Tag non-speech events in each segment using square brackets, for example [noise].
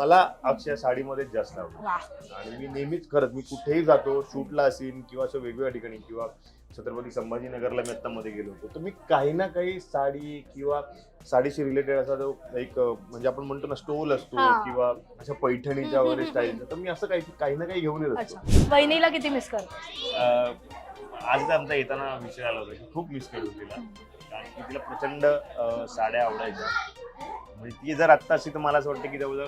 मला अक्षय साडीमध्येच जास्त आवडतं. आणि मी नेहमीच खरंच मी कुठेही जातो शूटला असेल किंवा असं वेगवेगळ्या ठिकाणी किंवा छत्रपती संभाजीनगरला मी आता मध्ये गेलो होतो तर मी काही ना काही साडी किंवा साडीशी रिलेटेड असा जो एक म्हणजे आपण म्हणतो ना स्टोल असतो. किंवा अशा पैठणीच्या वगैरे स्टाईलचा तर मी असं काही काही ना काही घेऊन येत असतो. अच्छा. वहिनीला किती मिस करतो? अं, आज आमचा येताना विषय आला होता की खूप मिस केलं तिला. कारण की तिला प्रचंड साड्या आवडायच्या. म्हणजे ती जर आत्ता असती तर मला असं वाटतं की जवळजवळ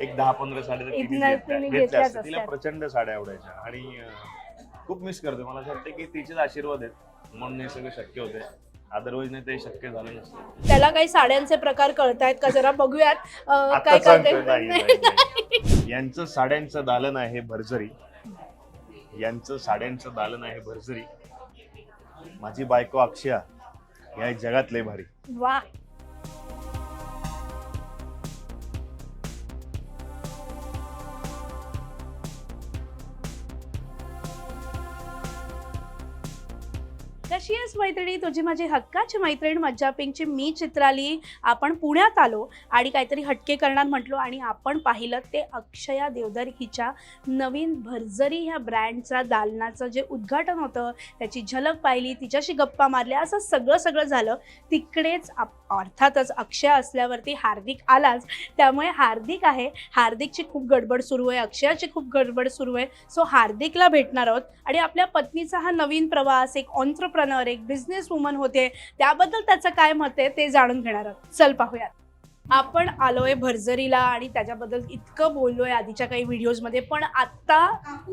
एक दहा पंधरा साड्या तर तिने इथनं घेतल्या- तिने घेतल्या घेतल्याच असत्या. तिला. प्रचंड साड्या आवडायच्या. आणि अं, खूप मिस करते मला असं वाटतं की तिचेच आशीर्वाद आहेत. म्हणून हे सगळं शक्य होते अदरवाईज नाही ते शक्य झालं नसतं. त्याला काही साड्यांचे प्रकार कळतायत का? जरा बघूयात. अं, आता काय सांगतोय कळते नाही, नाही, नाही. [laughs] यांचं साड्यांचं दालन आहे भरजरी यांचं साड्यांचं दालन आहे भरजरी माझी बायको अक्षया या जगात लय भारी. वा. मैत्रिणी तुझी माझी हक्काची मैत्रीण मज्जा पिंकची मी चित्राली. आपण पुण्यात आलो आणि काहीतरी हटके करणार म्हटलो आणि आपण पाहिलं ते अक्षया देवधर हिच्या नवीन भरजरी ह्या ब्रँडचा दालनाचं जे उद्घाटन होतं त्याची झलक पाहिली तिच्याशी गप्पा मारल्या असं सगळं सगळं झालं. तिकडेच अर्थातच अक्षय असल्यावरती हार्दिक आलाच त्यामुळे हार्दिक आहे. हार्दिकची खूप गडबड सुरू आहे. अक्षयाची खूप गडबड सुरू आहे. सो हार्दिकला भेटणार आहोत. आणि आपल्या पत्नीचा हा नवीन प्रवास एक ऑन्ट्रप्रनर एक बिझनेस वुमन होते त्याबद्दल त्याचं काय मत आहे ते जाणून घेणार आहोत. चल पाहूयात. आपण आलोय भरजरीला आणि त्याच्याबद्दल इतकं बोललोय आधीच्या काही व्हिडिओजमध्ये पण आत्ता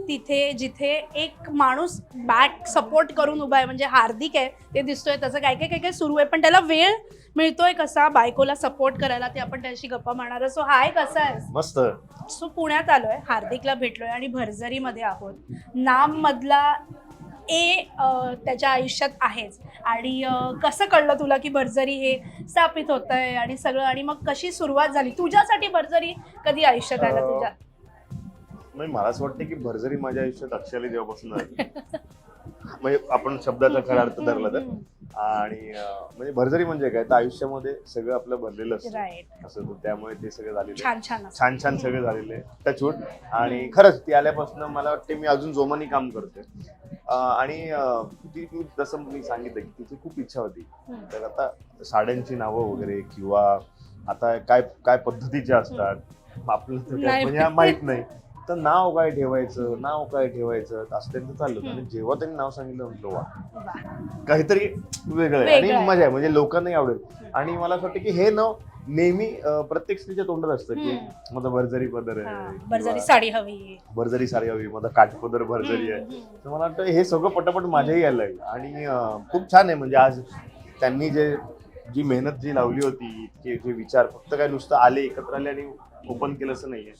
तिथे जिथे एक माणूस बॅक सपोर्ट करून उभा आहे म्हणजे हार्दिक आहे ते दिसतोय त्याचं काय काय काय काय सुरू आहे पण त्याला वेळ मिळतोय कसा बायकोला सपोर्ट करायला ते आपण त्याशी गप्पा मारणार सो हाय कसा आहे मस्त. सो पुण्यात आलोय हार्दिकला भेटलोय आणि भरजरीमध्ये आहोत. नाम मधला ए त्याच्या आयुष्यात आहेच. आणि कसं कळलं तुला की भरजरी हे स्थापित होत आहे आणि सगळं? आणि मग कशी सुरुवात झाली? तुझ्यासाठी भरजरी कधी आयुष्यात आलं तुझ्या? नाही मला असं वाटतं की भरजरी माझ्या आयुष्यात अक्षयाला जेव्हापासून आली म्हणजे आपण शब्दाचा खरा अर्थ धरला तर. आणि म्हणजे भरजरी म्हणजे काय? तर आयुष्यामध्ये सगळं आपलं भरलेलं असतं. असं त्यामुळे ते सगळं झालेलं. छान छान असं. छान छान सगळं झालेलं आहे. टचवूड आणि खरंच ती आल्यापासून मला वाटते मी अजून जोमाने काम करते आणि ती जसं मी सांगितलं की तिची खूप इच्छा होती. तर आता साड्यांची नावं वगैरे किंवा आता काय काय पद्धतीच्या असतात आपल्याला नाही. म्हणजे माहीत नाही तर नाव काय ठेवायचं नाव काय ठेवायचं असं त्यांचं चाललं होतं. आणि. जेव्हा त्यांनी नाव सांगितलं म्हटलं वा. काहीतरी वेगळं आहे आणि. मजा आहे म्हणजे लोकांनाही आवडेल आणि मला असं वाटतं की हे नाव नेहमी अं, प्रत्येक स्त्रीच्या तोंडात असतं की हम्म. माझा पदर हा, आहे किंवा साडी हवी भरजरी साडी हवी माझा काठपदर भरजरी आहे हम्म, हम्म. तर मला वाटतं हे सगळं पटापट माझ्याही यायला लागलं आणि अं, खूप छान आहे म्हणजे आज त्यांनी जे जी मेहनत जी लावली होती जे विचार फक्त काय नुसतं आले एकत्र आले आणि ओपन केलं असं नाहीये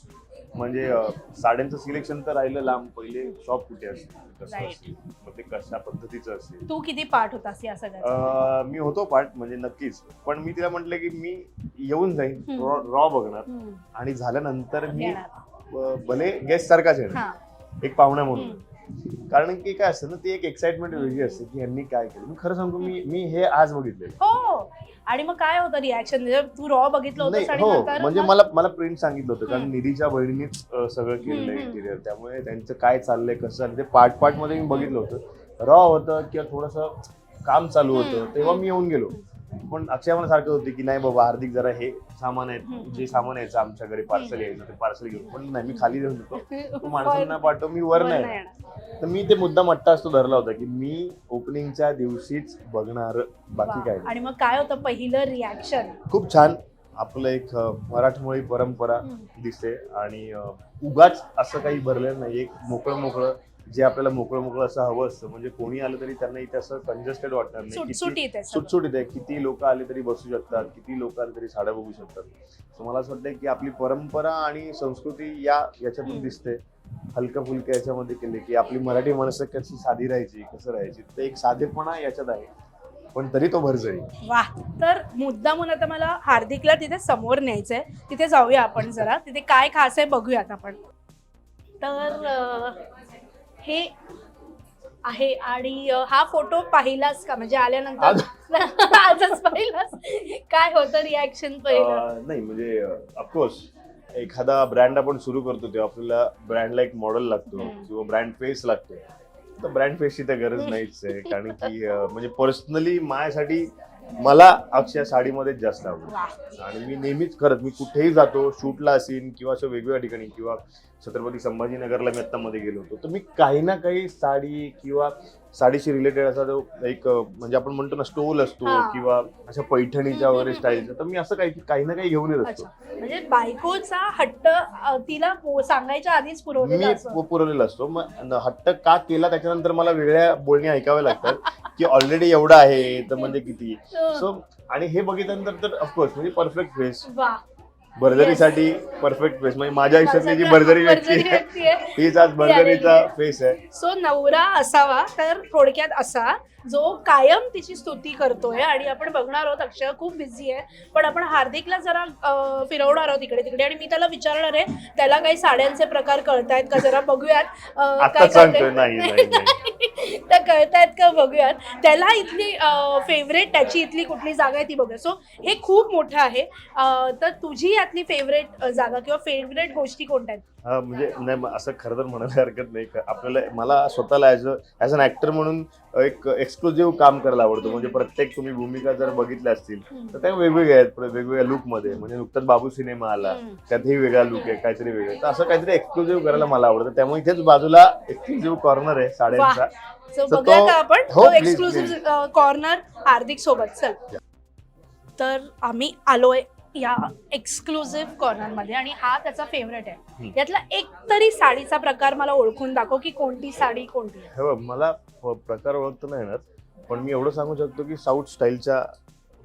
म्हणजे साड्यांचं सिलेक्शन तर राहिलं लांब पहिले शॉप कुठे असेल कसं Right. असेल मग ते कशा पद्धतीचं असेल तू किती पाठ होतास या सगळ्याचा अं, मी होतो पाठ म्हणजे नक्कीच पण मी तिला म्हटलं की मी येऊन जाईन हम्म. रॉ बघणार हम्म. आणि झाल्यानंतर मी. अं, भले गेस्ट सारखाच येणार हा. एक पाहुणा म्हणून हम्म. कारण की काय असतं ना ती एक एक्साइटमेंट वेगळी असते की यांनी काय केलं. मी खरं सांगू मी मी हे आज बघितलंय. हो. आणि मग काय होतं रिॲक्शन तू रॉ बघितलं नाही होतं आणि हो नंतर म्हणजे मग- मला मला प्रिंट सांगितलं होतं कारण. निधीच्या बहिणीनेच अं, सगळं केलेलं हम्म, आहे हम्म. इंटिरियर त्यामुळे त्यांचं काय चाललंय कसं आणि ते पार्ट पार्टमध्ये मी बघितलं होतं. रॉ होतं किंवा थोडस काम चालू होतं तेव्हा. मी येऊन गेलो. पण अक्षय मला सारखं होते की नाही बाबा हार्दिक जरा हे सामान आहे. जे सामान यायचं आमच्या घरी पार्सल. यायचं ते पार्सल घेऊन पण नाही मी खाली जाऊन येतो [laughs] माणसांना पाठव मी वर नाही. तर मी ते मुद्दा मट्टा असतो धरला होता की मी ओपनिंगच्या दिवशीच बघणार बाकी. काय. आणि मग काय होतं पहिलं रिॲक्शन खूप छान आपलं एक मराठमोळी परंपरा दिसते आणि उगाच असं काही भरलेलं नाही एक मोकळं मोकळं जे आपल्याला मोकळं मोकळं असं हवं असतं. म्हणजे कोणी आलं तरी त्यांना इथे असं कंजेस्टेड वाटणार नाही. सुटसुटीत आहे आहे. किती लोक आले तरी बसू शकतात किती लोक आले तरी साड्या बघू शकतात. So मला असं वाटतं की आपली परंपरा आणि संस्कृती या याच्यातून. दिसते. हलक्या फुलक्या याच्यामध्ये केले की आपली मराठी माणसं कशी साधी राहायची कसं राहायची. ते एक साधेपणा याच्यात आहे. पण तरी तो भरजरी वा तर मुद्दामून आता मला हार्दिकला तिथे समोर न्यायचंय. तिथे जाऊया आपण जरा. तिथे काय खास आहे बघूयात आपण. तर हे आहे आणि हा फोटो पाहिलास का? म्हणजे आल्यानंतर? [laughs] आजच पाहिलास? काय होतं रिॲक्शन पहिलं? नाही म्हणजे ऑफकोर्स एखादा ब्रँड आपण सुरू करतो तेव्हा आपल्याला ब्रँडला एक मॉडेल लागतो. किंवा ब्रँड फेस लागतो. तर ब्रँड फेसची तर गरज नाहीच आहे. [laughs] कारण की म्हणजे पर्सनली माझ्यासाठी मला अक्षय साडीमध्येच जास्त आवडतं. आणि मी नेहमीच खरंच मी कुठेही जातो शूटला असेल किंवा असं वेगवेगळ्या ठिकाणी किंवा छत्रपती संभाजीनगरला मी आता मध्ये गेलो होतो तर मी काही ना काही साडी किंवा साडीशी रिलेटेड असा जो एक म्हणजे आपण म्हणतो ना स्टोल असतो. किंवा अशा पैठणीच्या वगैरे स्टाईलचा तर मी असं काही काही ना काही घेऊन येत असतो. म्हणजे बायकोचा हट्ट तिला सांगायच्या आधीच पुरवलेला मी पुरवलेला असतो. मग हट्ट का केला त्याच्यानंतर मला वेगळ्या बोलणी ऐकाव्या लागतात. [laughs] की ऑलरेडी एवढं आहे तर म्हणजे किती? सो आणि हे बघितल्यानंतर तर ऑफकोर्स म्हणजे परफेक्ट फेस वा. बर्दरीसाठी परफेक्ट फेस म्हणजे माझ्या आयुष्यातली जी बर्दरी व्यक्ती आहे तीच आज बर्दरीचा आहे. फेस आहे. सो नवरा असावा तर थोडक्यात असा. जो कायम तिची स्तुती करतोय आणि आपण बघणार आहोत अक्षय खूप बिझी आहे. पण आपण हार्दिकला जरा फिरवणार आहोत इकडे तिकडे आणि मी त्याला विचारणार आहे त्याला काही साड्यांचे प्रकार कळतायत का जरा बघूयात. काय [laughs] तर कळतायत का बघूयात. त्याला इथली फेवरेट त्याची इथली कुठली जागा आहे ती बघूया. सो हे खूप मोठं आहे. तर तुझी यातली फेवरेट जागा किंवा फेवरेट गोष्टी कोणत्या आहेत? म्हणजे नाही असं खरं तर म्हणायला हरकत नाही. का आपल्याला मला स्वतःला as a as an actor म्हणून एक एक्सक्लुझिव्ह काम करायला आवडतं. म्हणजे प्रत्येक तुम्ही भूमिका जर बघितल्या असतील तर त्या वेगवेगळ्या आहेत वेगवेगळ्या लुकमध्ये म्हणजे नुकताच बाबू सिनेमा आला. त्यातही वेगळा लुक आहे काहीतरी वेगळं तर असं काहीतरी एक्सक्लुझिव्ह करायला मला आवडतं. त्यामुळे इथेच बाजूला एक्सक्लुझिव्ह कॉर्नर आहे साड्यांचा. सो तर बघूया तो- का आपण. हो, तो please, एक्सक्लुझिव्ह कॉर्नर हार्दिक सोबत. चल. तर आम्ही आलोय या एक्सक्लुझिव्ह कॉर्नरमध्ये आणि हा त्याचा फेवरेट आहे. यातला एक तरी साडीचा प्रकार मला ओळखून दाखव की कोणती साडी कोणती आहे. हे बघ मला प- प्रकार ओळखता नाही येणार पण मी एवढं सांगू शकतो की साऊथ स्टाईलच्या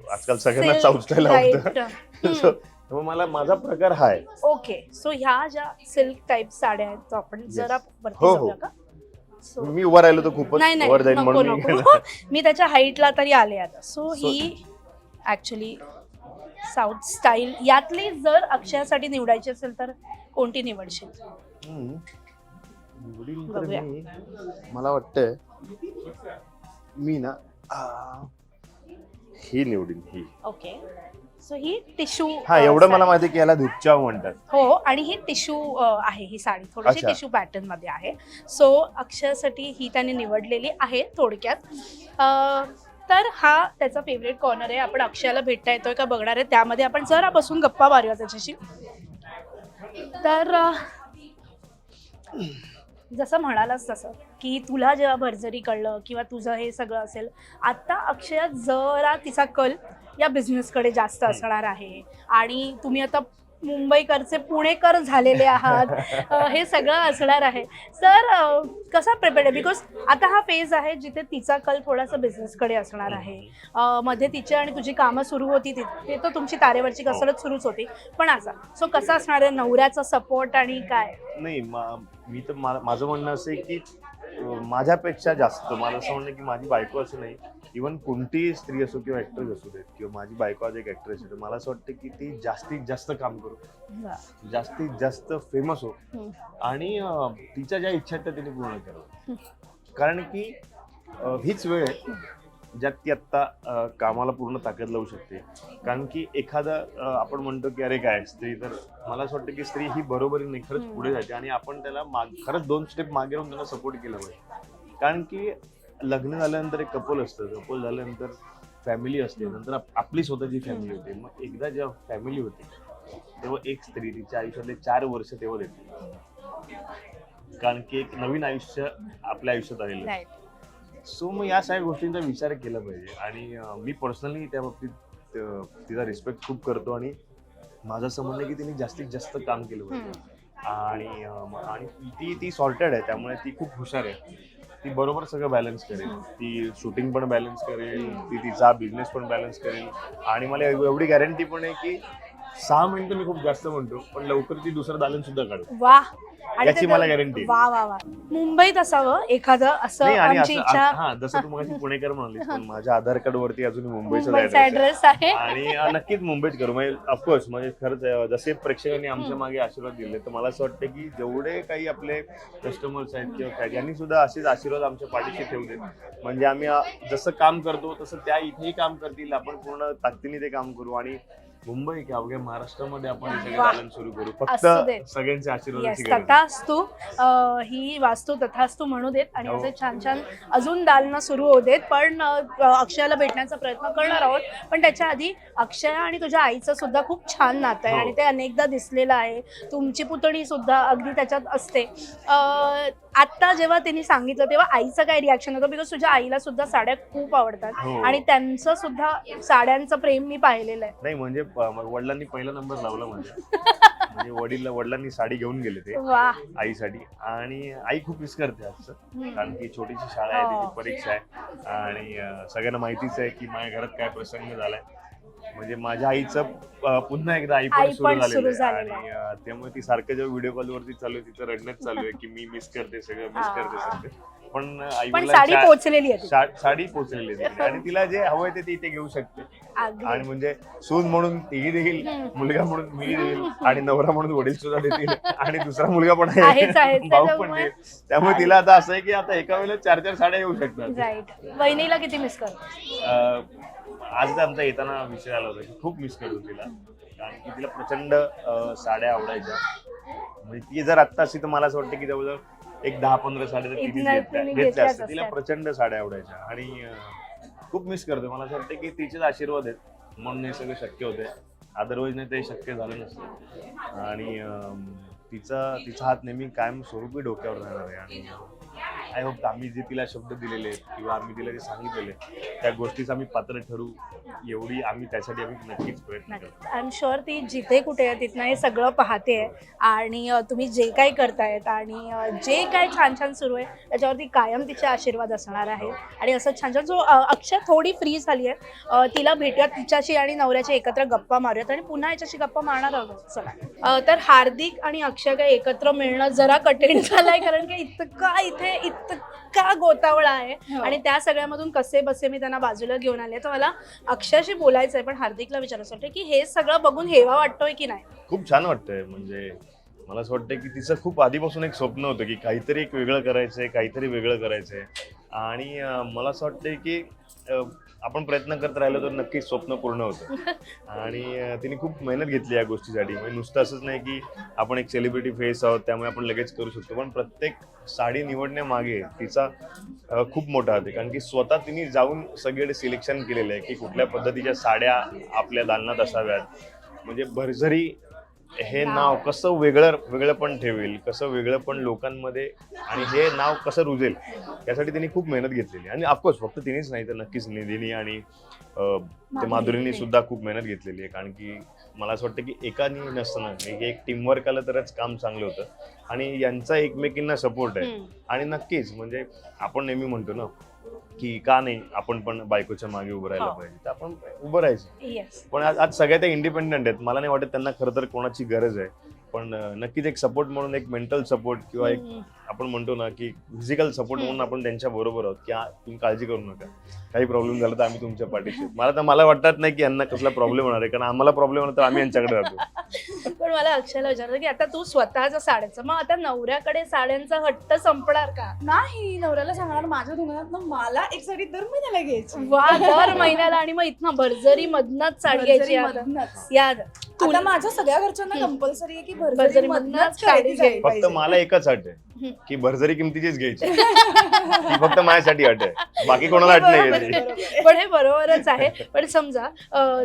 आजकाल सगळ्यांना Silk, साऊथ स्टाईल आवडतं right. [laughs] So, त्यामुळे मला माझा प्रकार हा आहे ओके सो ह्या ज्या सिल्क टाईप साड्या आहेत तो आपण Yes. जरा वरती हो, हो. जाऊया का मी वर राहिलो तर खूपच नाही नाही वर जाईल नको म्हणून मी नको गेलो. [laughs] मी त्याच्या हाईटला तरी आले आता सो So- ही ऍक्च्युली साऊथ स्टाईल यातली जर अक्षयासाठी निवडायची असेल तर कोणती निवडशील? हम्म. निवडीन तर बघूया. मी मला वाटतंय मी ना आ, ही निवडीन ही. ओके. सो ही टिश्यू हा एवढं मला माहिती आहे की याला धुपचाव म्हणतात. हो आणि ही टिश्यू आहे ही साडी. थोडीशी अच्छा. टिश्यू पॅटर्नमध्ये आहे. सो अक्षयासाठी ही त्याने निवडलेली आहे थोडक्यात. अं, तर हा त्याचा फेवरेट कॉर्नर आहे. आपण अक्षयाला भेटता येतोय का बघणार आहे. त्यामध्ये आपण जरा बसून गप्पा मारूया त्याच्याशी. तर जसं म्हणालास तसं की तुला जेव्हा भरजरी कळलं किंवा तुझं हे सगळं असेल आता अक्षया जरा तिचा कल या बिझनेसकडे जास्त असणार आहे. आणि तुम्ही आता मुंबईकरचे पुणेकर झालेले आहात. [laughs] हे सगळं असणार आहे. अ, कसा प्रिपेअर्ड आहे? बिकॉज आता हा फेज आहे जिथे तिचा कल थोडासा बिझनेसकडे असणार आहे. मध्ये तिची आणि तुझी कामं सुरू होती तिथे तर तुमची तारेवरची कसरत सुरूच होती. पण असा सो कसा असणार आहे? नवऱ्याचा सपोर्ट आणि काय? नाही मा- तर माझं म्हणणं असं की माझ्यापेक्षा जास्त. मला असं म्हणणं की माझी बायको असं नाही इवन कोणतीही स्त्री असो किंवा ऍक्ट्रेस असू देत किंवा माझी बायको आज एक ऍक्ट्रेस आहे तर मला असं वाटतं की ती जास्तीत जास्त काम करू. जास्तीत जास्त फेमस हो. आणि तिच्या ज्या इच्छा आहेत त्या तिने पूर्ण करावं कारण की हीच वेळ आहे. ज्यात ती आत्ता कामाला पूर्ण ताकद लावू शकते. कारण की एखादा आपण म्हणतो की अरे काय स्त्री तर मला असं वाटतं की स्त्री ही बरोबरीने खरंच. पुढे जाते आणि आपण त्याला माग खरंच दोन स्टेप मागे राहून त्यांना सपोर्ट केला पाहिजे. कारण की लग्न झाल्यानंतर एक कपल असतं. कपल झाल्यानंतर फॅमिली असते. नंतर आप- आपली स्वतःची फॅमिली होते. मग एकदा जेव्हा फॅमिली होते तेव्हा एक स्त्री तिच्या आयुष्यातले चार वर्ष तेव्हा देते. कारण की एक नवीन आयुष्य आपल्या आयुष्यात आलेलं. सो मग या सगळ्या गोष्टींचा विचार केला पाहिजे. आणि मी पर्सनली त्या बाबतीत तिचा रिस्पेक्ट खूप करतो आणि माझं असं म्हणणं आहे की तिने जास्तीत जास्त काम केलं पाहिजे. आणि आणि ती ती सॉर्टेड आहे त्यामुळे ती खूप हुशार आहे. ती बरोबर सगळं बॅलन्स करेल. ती शूटिंग पण बॅलन्स करेल. ती तिचा बिझनेस पण बॅलन्स करेल. आणि मला एव- एवढी गॅरंटी पण आहे की सहा मिनिटं मी खूप जास्त म्हणतो पण लवकर ती दुसरं दालन सुद्धा काढेल वा आणि याची ते मला आहे. वा वा वा मुंबईत असावं एखादं असं नाही आणि आमची असं इच्छा. हा जसं तू मगाशी पुणेकर म्हणालीस पण माझ्या आधार कार्ड वरती अजून मुंबईचा मुंबईचा ऍड्रेस आहे. आणि अं, नक्कीच मुंबईत करू. म्हणजे ऑफकोर्स म्हणजे खरंच अं, जसे प्रेक्षकांनी आमच्या. मागे आशीर्वाद दिले तर मला असं वाटतं की जेवढे काही आपले कस्टमर्स आहेत किंवा काय यांनी सुद्धा असेच आशीर्वाद आमच्या पाठीशी ठेवले म्हणजे आम्ही अं, जसं काम करतो तसं त्या इथेही काम करतील आपण पूर्ण ताकदीने ते काम करू. आणि मुंबई की अवघ्या महाराष्ट्रामध्ये आपण हे सगळे सुरू करू असू दे. फक्त सगळ्यांचे येस आशीर्वादाची गरज आहे. तथास्तू अं, ही वास्तू तथास्तू म्हणू देत आणि हो. असे छान छान अजून दालनं सुरू होऊ देत पण अं, अक्षयाला भेटण्याचा प्रयत्न करणार आहोत पण त्याच्या आधी अक्षया आणि तुझ्या आईचं सुद्धा खूप छान नातं आहे हो. आणि ते अनेकदा दिसलेलं आहे तुमची पुतणी सुद्धा अगदी त्याच्यात असते अं, आत्ता जेव्हा त्यांनी सांगितलं तेव्हा आईचं काय रिॲक्शन होतं बिकॉज तुझ्या आईला सुद्धा साड्या खूप आवडतात हो. आणि त्यांचं सुद्धा साड्यांचं प्रेम मी पाहिलेलं आहे नाही म्हणजे प- मग वडिलांनी पहिला नंबर लावला म्हणजे म्हणजे वडील वडिलांनी साडी घेऊन गेले ते. वा. आईसाठी आणि आई खूप मिस करते आजचं. कारण की छोटीशी शाळा आहे हो. तिची परीक्षा आहे. आणि अं, सगळ्यांना माहितीच आहे की माझ्या घरात काय प्रसंग झालाय. म्हणजे माझ्या आईचं अं, पुन्हा एकदा आई आई पण सुरू पण झालेलं आहे. आणि अं, त्यामुळे ती सारखं जेव्हा व्हिडिओ कॉलवरती चालू आहे तिचं रडणंच चालू आहे की मी मिस करते सगळं मिस हा. करते सगळं. पण आई पण साडी पोचलेली आहे ती. साडी पोचलेली आहे. [laughs] आणि तिला जे हवंय ते ती इथे घेऊ शकते अगदी. आणि म्हणजे सून म्हणून तीही देईल. मुलगा म्हणून मी देईल आणि नवरा म्हणून वडील सुद्धा देतील [laughs] आणि दुसरा मुलगा पण आहेच, आहेच. [laughs] भाऊ पण त्याच्यामुळे- देईल त्यामुळे तिला आता असं आहे की आता एका वेळेला चार चार साड्या येऊ शकतात राईट वहिनीला किती मिस कर अं, आज आमचा येताना विषय आला होता की खूप मिस करतो तिला कारण की तिला प्रचंड अं, साड्या आवडायच्या म्हणजे ती जर आत्ता असती तर मला असं वाटतं की जवळजवळ एक दहा पंधरा साड्या तर घेतल्या असत्या. तिला. प्रचंड साड्या आवडायच्या. आणि अं, खूप मिस करतो मला असं वाटतं की तिचेच आशीर्वाद आहेत. म्हणून हे सगळं शक्य होते अदरवाईज नाही ते शक्य झालं नसतं. आणि अं, तिचा तिचा हात नेहमी कायम स्वरूपी डोक्यावर राहणार आहे. आणि आय होप आम्ही जे तिला शब्द दिलेले आहेत किंवा आम्ही तिला जे सांगितलेले त्या गोष्टीचं आम्ही पात्र ठरू एवढी आम्ही त्यासाठी आम्ही नक्कीच प्रयत्न करतो. आय एम शुअर ती जिथे कुठे आहे तिथनं हे सगळं पाहते आणि तुम्ही जे काही करतायत आणि जे काही छान छान सुरू आहे त्याच्यावरती कायम तिचे आशीर्वाद असणार आहे. आणि असं छान छान जो अ, अक्षय थोडी फ्री झाली आहे तिला भेटूयात तिच्याशी आणि नवऱ्याची एकत्र गप्पा मारूयात आणि पुन्हा याच्याशी गप्पा मारणार आहोत. चला. तर हार्दिक आणि अक्षय काय एकत्र मिळणं जरा कठीण झालंय कारण की इतका इथे इतका गोतावळा आहे. हो. आणि त्या सगळ्यामधून कसे बसे मी त्यांना बाजूला घेऊन आले तर मला अक्षयशी बोलायचं आहे पण हार्दिकला विचारायचं वाटतं की हे सगळं बघून हेवा वाटतोय की नाही? खूप छान वाटतंय. म्हणजे मला असं वाटतं की तिचं खूप आधीपासून एक स्वप्न होतं की काहीतरी एक वेगळं करायचंय काहीतरी वेगळं करायचंय. आणि मला असं वाटतंय की आपण प्रयत्न करत राहिलो तर नक्कीच स्वप्न पूर्ण होतं. [laughs] आणि तिने खूप मेहनत घेतली या गोष्टीसाठी. म्हणजे नुसतं असंच नाही की आपण एक सेलिब्रिटी फेस आहोत त्यामुळे आपण लगेच करू शकतो. पण प्रत्येक साडी निवडण्यामागे तिचा खूप मोठा हात आहे. कारण की स्वतः तिने जाऊन सगळे सिलेक्शन केलेलं आहे की कुठल्या पद्धतीच्या साड्या आपल्या दालनात असाव्यात. म्हणजे भरझरी हे नाव. कसं वेगळं वेगळं पण ठेवेल कसं वेगळं पण लोकांमध्ये आणि हे नाव कसं रुजेल यासाठी तिने खूप मेहनत घेतलेली. आणि ऑफकोर्स फक्त तिनेच नाही तर नक्कीच निधीने आणि ते माधुरीने सुद्धा खूप मेहनत घेतलेली आहे. कारण की मला असं वाटतं की एकाने नसताना एक- एक टीमवर्क आलं तरच काम चांगलं होतं. आणि यांचा एकमेकींना सपोर्ट आहे. आणि नक्कीच म्हणजे आपण नेहमी म्हणतो ना की का नाही आपण पण बायकोच्या मागे उभं राहायला हो. पाहिजे. तर आपण उभं राहायचं. येस पण आज आज सगळ्या त्या इंडिपेंडंट आहेत. मला नाही वाटत त्यांना खरं तर कोणाची गरज आहे. पण नक्कीच एक सपोर्ट म्हणून एक मेंटल सपोर्ट किंवा एक आपण म्हणतो ना की फिजिकल सपोर्ट म्हणून आपण त्यांच्या बरोबर आहोत. की हा, तुम्ही काळजी करू नका. काही प्रॉब्लेम झाला तर आम्ही तुमच्या पाठीशी. मला तर मला वाटत नाही की यांना कसला प्रॉब्लेम होणार आहे. कारण आम्हाला प्रॉब्लेम होणार तर आम्ही यांच्याकडे राहतो. [laughs] पण मला अक्षयला विचारलं की आता तू स्वतःच्या साड्याचं मग आता नवऱ्याकडे साड्यांचा हट्ट संपणार का? नाही नवऱ्याला सांगणार माझ्या दुकानात मला एक साडी दर महिन्याला घ्यायची. वा दर महिन्याला आणि मग इथनं भरजरी मधनच साडी घ्यायची. याद. आता माझ्या सगळ्या घरच्यांना. कंपल्सरी आहे की भरजरी मधनंच साडी घ्यायची. फक्त. मला एकच अट. आहे की भरजरी किमतीचीच घ्यायची [laughs] ती फक्त माझ्यासाठी अट आहे बाकी कोणाला अट नाही. [laughs] पण हे बरोबरच आहे पण समजा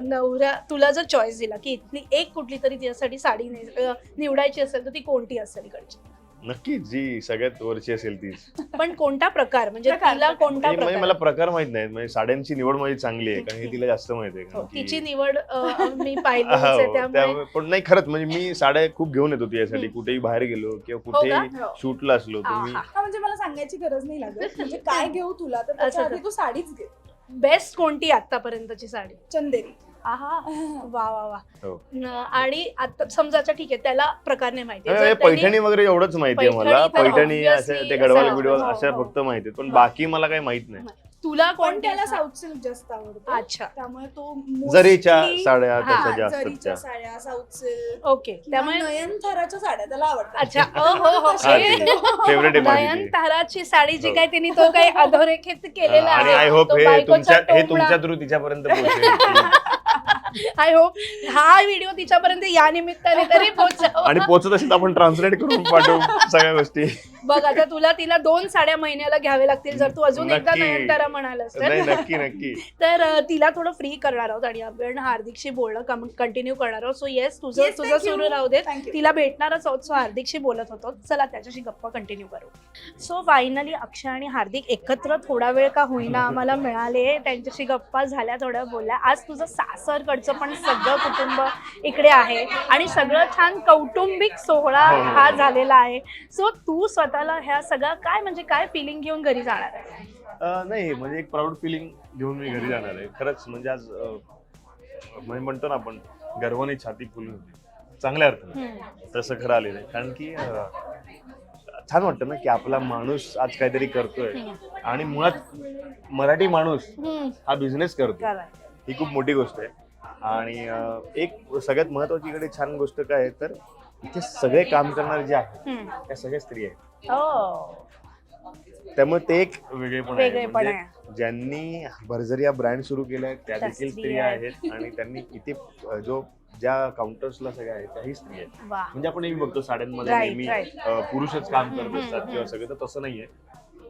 नवऱ्या तुला जर चॉईस दिला की इथली एक कुठली तरी तिच्यासाठी साडी निवडायची असेल तर ती कोणती असेल इकडची नक्की जी सगळ्यात वरची असेल तीच पण कोणता प्रकार म्हणजे प्रकार, तिला प्रकार. कोणता म्हणजे प्रकार मला प्रकार माहीत नाहीत म्हणजे साड्यांची निवड माझी चांगली आहे कारण हे तिला जास्त माहिती आहे हो, की- तिची निवड अं, मी पाहिली हो, त्यामुळे त्यामुळे पण नाही खरंच म्हणजे मी साड्या खूप घेऊन येतो यासाठी हम्म. कुठेही बाहेर गेलो किंवा हो का? कुठेही हो. शूटला असलो तर मी. हा, म्हणजे मला सांगायची गरज नाही लागत [laughs] म्हणजे काय घेऊ तुला तर त्याच्या असं आधी तू साडीच घे बेस्ट कोणती आतापर्यंतची साडी चंदेरी आहा [laughs] वा वा वा हो. न- आणि आता समजायचं ठीक आहे त्याला प्रकार नाही माहिती हे जर त्यांनी- पैठणी वगैरे एवढंच माहिती आहे मला पैठणी तर पैठणी obviously असे ते गडवाल असं- बिडवाल हो, अशा हो. फक्त माहिती आहेत पण हो. बाकी मला काही माहीत नाही तुला पण कोणती त्याला हा. साऊथ सिल्क जास्त आवडतो अच्छा त्यामुळे तो जरीच्या साड्या हा, त्याच्या जास्त जरीच्या त्या साड्या साऊथ सिल्क ओके त्यामुळे त्यामुळे नयनताराच्या साड्या त्याला आवडतात अच्छा ओ हो हो हा, हे- ती फेवरेट आहे माझी ती. नयनताराची साडी जी हो. काय तिने तो काही अधोरेखित केलेला आणि आहे आय होप तो हे बायकोचा तुमच्या हे. तुमच्या थ्रू तिच्यापर्यंत पोहोचेल [laughs] आय होप हा व्हिडिओ तिच्यापर्यंत या निमित्ताने तरी पोहोचावा. आणि पोहोचत असेल तर आपण ट्रान्सलेट करून पाठवू सगळ्या गोष्टी. बघ आता तुला तिला दोन साड्या महिन्याला घ्यावे लागतील जर तू अजून एकदा नक्की. नयनतारा म्हणालस नाही तर नक्की नक्की. तर अ, तिला थोडं फ्री करणार आहोत आणि आपण हार्दिकशी बोलणं कंटिन्यू करणार आहोत. सो येस तुझं Yes, तुझं thank you. सुरू राहू दे. Thank you. तिला भेटणारच आहोत. सो हार्दिकशी बोलत होतो. चला त्याच्याशी गप्पा कंटिन्यू करू. सो फायनली अक्षय आणि हार्दिक एकत्र थोडा वेळ का होईना आम्हाला मिळाले. त्यांच्याशी गप्पा झाल्या थोड्या बोलल्या. आज तुझं सासरकडचं पण सगळं कुटुंब इकडे आहे. आणि सगळं छान कौटुंबिक सोहळा हो, हो. हा झालेला आहे. सो तू स्वतःला ह्या सगळं काय म्हणजे काय फिलिंग घेऊन घरी जाणार आहे? नाही म्हणजे एक प्राऊड फिलिंग घेऊन मी घरी जाणार आहे. खरंच म्हणजे आज अं, म्हणजे म्हणतो ना आपण गर्वाने छाती फुलून होती. चांगल्या अर्थाने. तसं खरं आलेलं आहे. कारण की अं, छान वाटतं ना की आपला माणूस आज काहीतरी करतोय. आणि मुळात मराठी माणूस हम्म. हा बिझनेस करतो खरं. ही खूप मोठी गोष्ट आहे. आणि एक सगळ्यात महत्वाची इकडे छान गोष्ट काय आहे तर इथे सगळे काम करणारे जे आहेत. त्या सगळ्या स्त्री आहेत. हो. त्यामुळे ते एक वेगळेपण आहे. वेगळेपण म्हणजे ज्यांनी भरजरी या ब्रँड सुरू केल्या त्या त्या देखील स्त्री स्त्रिया आहेत. आहेत आणि त्यांनी इथे अं, जो ज्या काउंटर्सला सगळ्या आहेत त्याही स्त्री आहेत. वा. म्हणजे आपण नेहमी बघतो साड्यांमध्ये Right, नेहमी right. अं, पुरुषच काम करत असतात किंवा सगळं तर तसं नाहीये.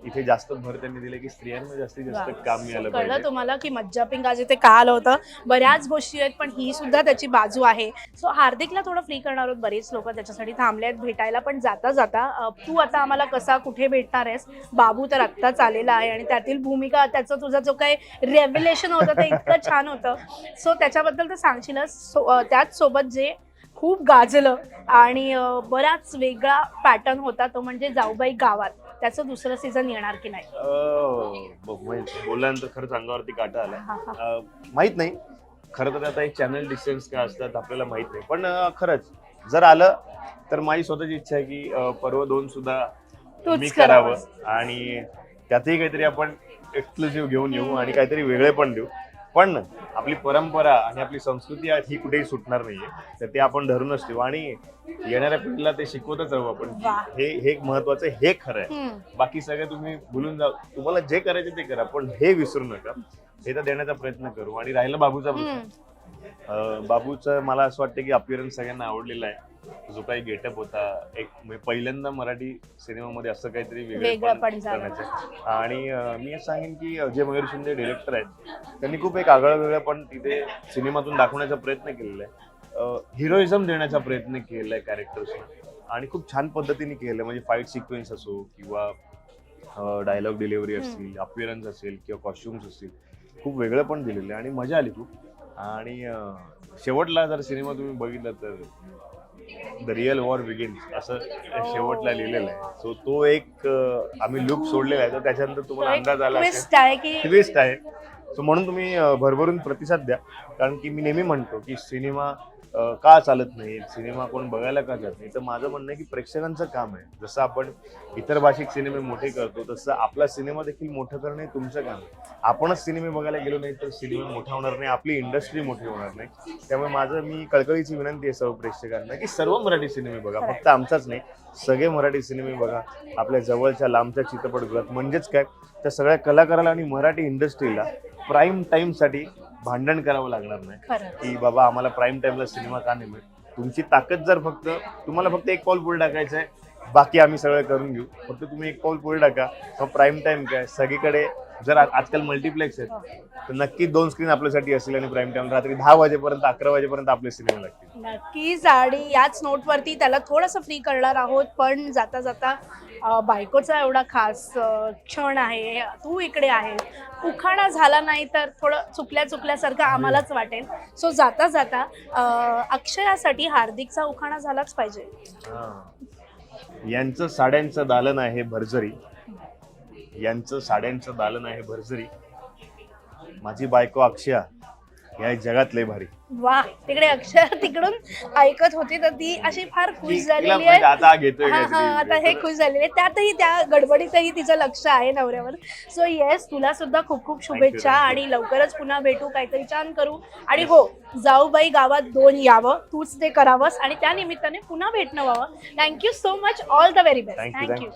इथे जास्त भर त्यांनी दिले की स्त्रियांना जास्तीत जास्त. काम मिळालं कळलं पाहिजे. तुम्हाला की मज्जा पिंक आज इथे का आलं होतं? बऱ्याच गोष्टी आहेत पण ही सुद्धा त्याची बाजू आहे. सो हार्दिकला थोडं फ्री करणार आहोत बरेच लोक त्याच्यासाठी थांबले आहेत भेटायला पण जाता जाता अं, तू आता आम्हाला कसा कुठे भेटणार आहेस? बाबू तर आत्ताच आलेला आहे आणि त्यातील भूमिका त्याचं तुझं जो काही रेव्हिलेशन होतं ते इतकं छान होतं. सो त्याच्याबद्दल तर सांगशीलच. सो अं, त्याच सोबत जे खूप गाजलं आणि अं, बराच वेगळा पॅटर्न होता तो म्हणजे जाऊबाई गावात. त्याचं दुसरं सीझन येणार की नाही? बोलल्यानंतर खरंच अंगावरती काटा आला माहीत नाही. खरं तर आता एक चॅनल डिस्टन्स काय असतात आपल्याला माहीत नाही. पण खरंच जर आलं तर माझी स्वतःची इच्छा आहे की पर्व दोन सुद्धा मी करावं. करावं. आणि त्यातही काहीतरी आपण एक्सक्लुझिव्ह घेऊन येऊ आणि काहीतरी वेगळे पण देऊ. पण आपली परंपरा आणि आपली संस्कृती आहे ही कुठेही सुटणार नाहीये. तर ते आपण धरूनच ठेवू. आणि येणाऱ्या पिढीला ते शिकवतच राहू आपण. हे हे एक महत्वाचं हे खरं आहे. बाकी सगळं तुम्ही बोलून जा तुम्हाला जे करायचे ते करा. पण हे विसरू नका. हे तर देण्याचा प्रयत्न करू. आणि राहिला बाबूचा प्रश्न. बाबूचं मला असं वाटतं की अपिअरन्स सगळ्यांना आवडलेला आहे. जो काही गेटअप होता एक म्हणजे पहिल्यांदा मराठी सिनेमामध्ये असं काहीतरी वेगळं. करण्याचं. आणि मी असं सांगेन की अं, जे मयूर शिंदे डिरेक्टर आहेत त्यांनी खूप एक आगळं वेगळं पण तिथे सिनेमातून दाखवण्याचा प्रयत्न केलेला आहे. हिरोइझम देण्याचा प्रयत्न केलेला आहे कॅरेक्टर्सना आणि खूप छान पद्धतीने केलं म्हणजे फाईट सिक्वेन्स असो किंवा डायलॉग डिलिव्हरी असतील अपिअरन्स असेल किंवा कॉस्ट्युम्स असतील खूप वेगळं पण दिलेलं आहे. आणि मजा आली खूप. आणि शेवटला जर सिनेमा तुम्ही बघितला तर द रिअल वॉर बिगिन्स असं शेवटला लिहिलेलं आहे. सो तो एक आम्ही लुक सोडलेला आहे. तर त्याच्यानंतर तुम्हाला अंदाज आला ट्विस्ट आहे सो म्हणून तुम्ही भरभरून प्रतिसाद द्या. कारण की मी नेहमी म्हणतो की सिनेमा का चालत नाही? सिनेमा कोण बघायला का जात नाही? तर माझं म्हणणं आहे की प्रेक्षकांचं काम आहे. जसं आपण इतर भाषिक सिनेमे मोठे करतो तसं आपला सिनेमा देखील मोठं करणं हे तुमचं काम आहे. आपणच सिनेमे बघायला गेलो नाही तर सिनेमा मोठा होणार नाही आपली इंडस्ट्री मोठी होणार नाही. त्यामुळे माझं मी कळकळीची विनंती आहे सर्व प्रेक्षकांना की सर्व मराठी सिनेमे बघा. फक्त आमचाच नाही सगळे मराठी सिनेमे बघा. आपल्या जवळच्या लांबच्या चित्रपटगृहात म्हणजेच काय? त्या सगळ्या कलाकाराला आणि मराठी इंडस्ट्रीला प्राईम टाईमसाठी भांडण करावं लागणार नाही. की बाबा आम्हाला प्राईम टाइमला सिनेमा का नाही मिळत? तुमची ताकद जर फक्त तुम्हाला फक्त एक पाऊल पुढे टाकायचं आहे बाकी आम्ही सगळं करून घेऊ. फक्त तुम्ही एक पाऊल पुढे टाका. मग प्राईम टाइम काय? सगळीकडे जर आजकाल मल्टिप्लेक्स आहेत तर नक्की दोन स्क्रीन आपल्यासाठी असेल आणि प्राईम टाइम रात्री दहा वाजेपर्यंत अकरा वाजेपर्यंत आपले सिनेमा लागतील नक्कीच आणि याच नोटवरती त्याला थोडंसं फ्री करणार आहोत पण जाता जाता अं, बायकोचा एवढा खास अं, क्षण आहे तू इकडे आहे. उखाणा झाला नाही तर थोडं चुकल्या चुकल्यासारखं आम्हालाच वाटेल. सो जाता जाता अं, अक्षयासाठी हार्दिकचा उखाणा झालाच पाहिजे. यांचं साड्यांचं दालन आहे भरजरी यांचं साड्यांचं दालन आहे भरजरी माझी बायको अक्षया या जगात लय भारी. वा तिकडे अक्षय तिकडून ऐकत होती तर ती अशी फार खुश तिला झालेली म्हणजे आहे. आता घेतोय हा हा आता हे खुश झालेले. त्यातही त्या गडबडीतही तिचं लक्ष आहे नवऱ्यावर. सो येस तुला सुद्धा खूप खूप शुभेच्छा. आणि लवकरच पुन्हा भेटू काहीतरी छान करू. आणि हो जाऊबाई गावात दोन यावं तूच ते करावंस आणि त्या निमित्ताने पुन्हा भेटणं व्हावं. Thank you so much all the very best thank you